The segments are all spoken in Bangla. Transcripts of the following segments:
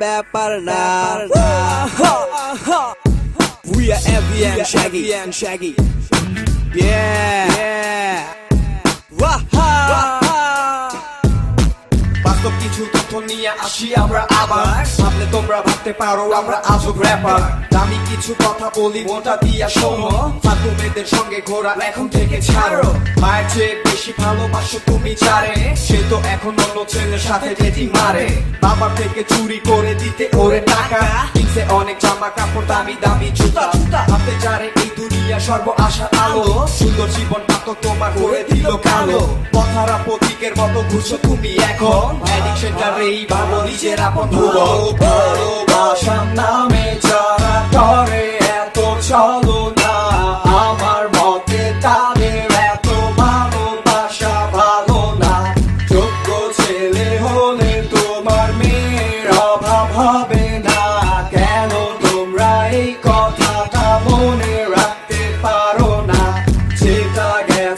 ব্যাপার না We are Evie and Shaggy and Shaggy Yeah কিছু নিয়ে আসি আমরা আবার। ভাবলে তোমরা ভাবতে পারো, আমরা আজব র্যাপার দামি কিছু কথা বলি মোটা দিয়া শোনো। ফালতু সঙ্গে ঘোরা এখন থেকে ছাড়ো। মায়ের চেয়ে বেশি ভালোবাসো তুমি চারে সে তো এখন অন্য ছেলের সাথে ডেটিং মারে। বাবার থেকে চুরি করে দিতে ওরে টাকা। কিনছে অনেক জামা কাপড় দামি দামি জুতা। জুতা ভাবতে চারে এই দুনিয়া সর্ব আশা আলো। সুন্দর জীবন তো তোমার করে দিল কালো। কথারা প্রতীকের মতো ঘুষো তুমি এখন। অ্যাডিকশনটারেই ভালো, নিজের আপন ভুলো ভালোবাসার নামে যারা করে এত চলো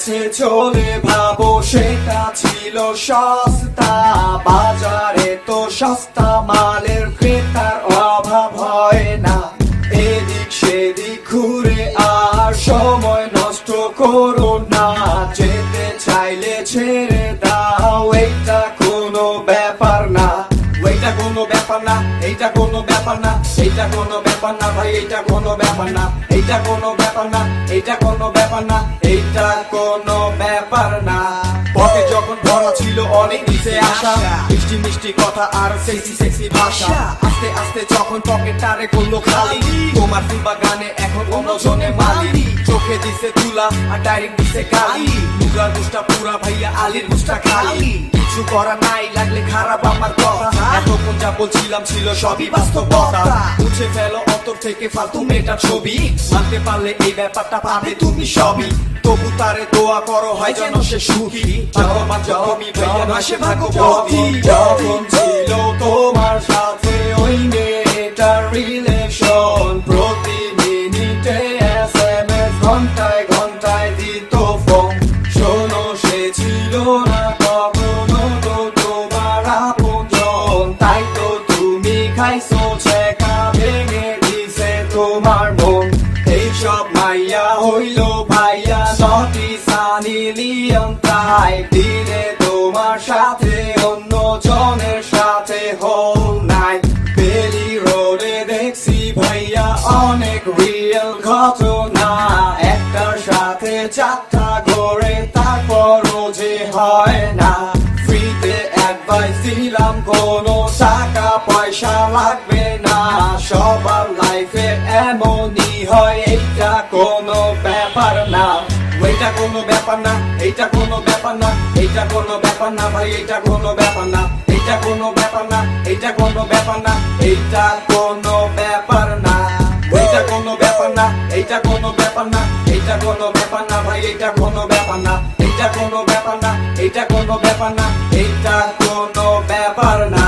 গেছে চলে ভাবো, সেটা ছিল সস্তা। বাজারে তো সস্তা মালের ক্রেতার অভাব হয় না। এদিক সেদিক ঘুরে আর সময় নষ্ট করো না। যেতে চাইলে ছেড়ে দাও, এইটা কোনো ব্যাপার না। এইটা কোনো ব্যাপার না, এইটা কোনো ব্যাপার না। এইটা কোনো ব্যাপার না ভাই, এইটা কোনো ব্যাপার না। এইটা কোনো ব্যাপার না, এইটা কোনো ব্যাপার না। এইটা কোনো ব্যাপার না। পকে যখন ভরা ছিল অনেক নিচে আসা, মিষ্টি মিষ্টি কথা আর সেক্সি সেক্সি ভাষা। আস্তে আস্তে যখন পকেট টারে করল খালি, তোমার ফুলবা গানে এখন অন্য জনে মালি চোখে দিছে তুলা আর ডাইরেক্ট দিছে গালি। মুগার দুষ্টা পুরা ভাইয়া আলির দুষ্টা খালি। কিছু করা নাই, লাগলে খারাপ আমার কথা। এতক্ষণ যা বলছিলাম ছিল সবই বাস্তবতা। মুছে ফেলো, অন্তর থেকে ফালতু মেয়েটার ছবি। মানতে পারলে এই ব্যাপারটা পাবে তুমি সবই। তবু তারে দোয়া করো, হয় যেন সে সুখী। ভগবান জমি ভাইয়া নয় সে ভাগ্যবতী যখন ছিল তোমার সাথে ওই মেয়েটার রিলেশন প্রতি মিনিটে এস এম এস ঘন্টায় ঘন্টায় দিত ফোন খাইছো ছেকা ভেঙে দিছে তোমার মন। এইসব মাইয়া হইল ভাইয়া নটি সানি লিয়ন তাই দিনে তোমার সাথে অন্য জনের সাথে হল নাই। বেলি রোডে দেখছি ভাইয়া, অনেক রিয়েল ঘটনা। একটার সাথে চারটা করে তারপরও যে হয় না। দিলাম কোনো টাকা পয়সা লাগবে না সবার লাইফে এমনই হয় এইটা কোনো ব্যাপার না ওইটা কোনো ব্যাপার না এইটা কোনো ব্যাপার না এইটা কোনো ব্যাপার না ভাই এইটা কোনো ব্যাপার না এইটা কোনো ব্যাপার না এইটা কোনো ব্যাপার না এইটা কোনো ব্যাপার না এইটা কোনো ব্যাপার না এইটা কোনো ব্যাপার না এইটা কোনো ব্যাপার না ভাই এইটা কোনো ব্যাপার না এইটা কোনো ব্যাপার না এইটা কোনো ব্যাপার না এইটা কোনো ব্যাপার না।